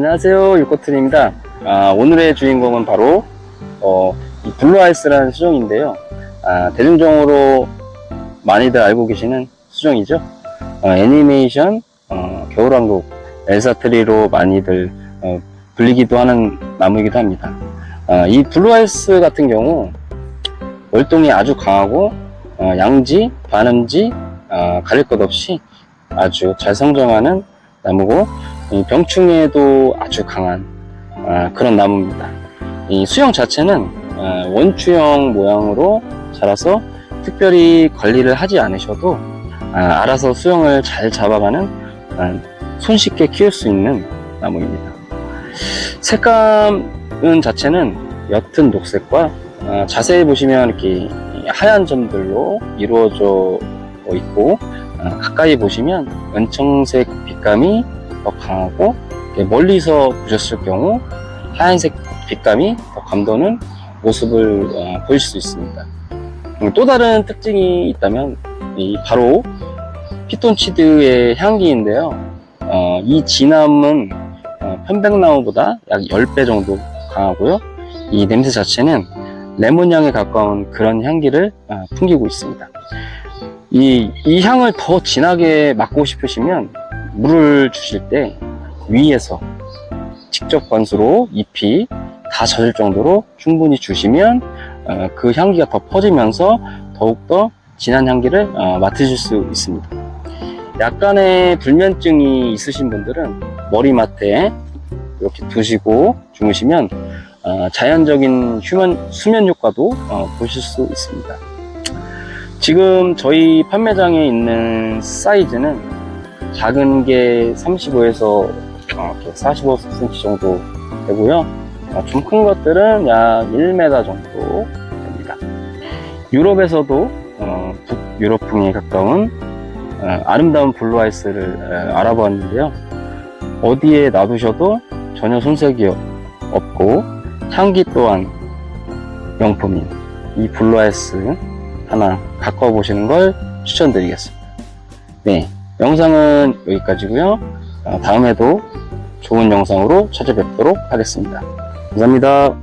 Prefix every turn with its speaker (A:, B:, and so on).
A: 안녕하세요 유코튼입니다. 아, 오늘의 주인공은 바로 어, 이 블루아이스라는 수정인데요. 아, 대중적으로 많이들 알고 계시는 수정이죠. 어, 애니메이션 어, 겨울왕국 엘사트리로 많이들 어, 불리기도 하는 나무이기도 합니다. 아, 이 블루아이스 같은 경우 월동이 아주 강하고 어, 양지, 반음지 어, 가릴 것 없이 아주 잘 성장하는 나무고 이 병충해에도 아주 강한 아, 그런 나무입니다. 이 수영 자체는 아, 원추형 모양으로 자라서 특별히 관리를 하지 않으셔도 아, 알아서 수영을 잘 잡아가는 아, 손쉽게 키울 수 있는 나무입니다. 색감은 자체는 옅은 녹색과 아, 자세히 보시면 이렇게 하얀 점들로 이루어져 있고 아, 가까이 보시면 은청색 빛감이 더 강하고 멀리서 보셨을 경우 하얀색 빛감이 더 감도는 모습을 어, 보일 수 있습니다. 음, 또 다른 특징이 있다면 이 바로 피톤치드의 향기인데요. 어, 이 진함은 어, 편백나무보다 약 10배 정도 강하고요. 이 냄새 자체는 레몬향에 가까운 그런 향기를 어, 풍기고 있습니다. 이, 이 향을 더 진하게 맡고 싶으시면 물을 주실 때 위에서 직접 관수로 잎이 다 젖을 정도로 충분히 주시면 어, 그 향기가 더 퍼지면서 더욱더 진한 향기를 어, 맡으실 수 있습니다. 약간의 불면증이 있으신 분들은 머리맡에 이렇게 두시고 주무시면 어, 자연적인 휴면, 수면 효과도 어, 보실 수 있습니다. 지금 저희 판매장에 있는 사이즈는 작은 게 35에서 45cm 정도 되고요. 좀 큰 것들은 약 1m 정도 됩니다. 유럽에서도 어, 북유럽풍에 가까운 어, 아름다운 블루 아이스를 어, 알아보았는데요. 어디에 놔두셔도 전혀 손색이 없고 향기 또한 명품인 이 블루 아이스 하나 갖고 보시는 걸 추천드리겠습니다. 네, 영상은 여기까지고요. 어, 다음에도 좋은 영상으로 찾아뵙도록 하겠습니다. 감사합니다.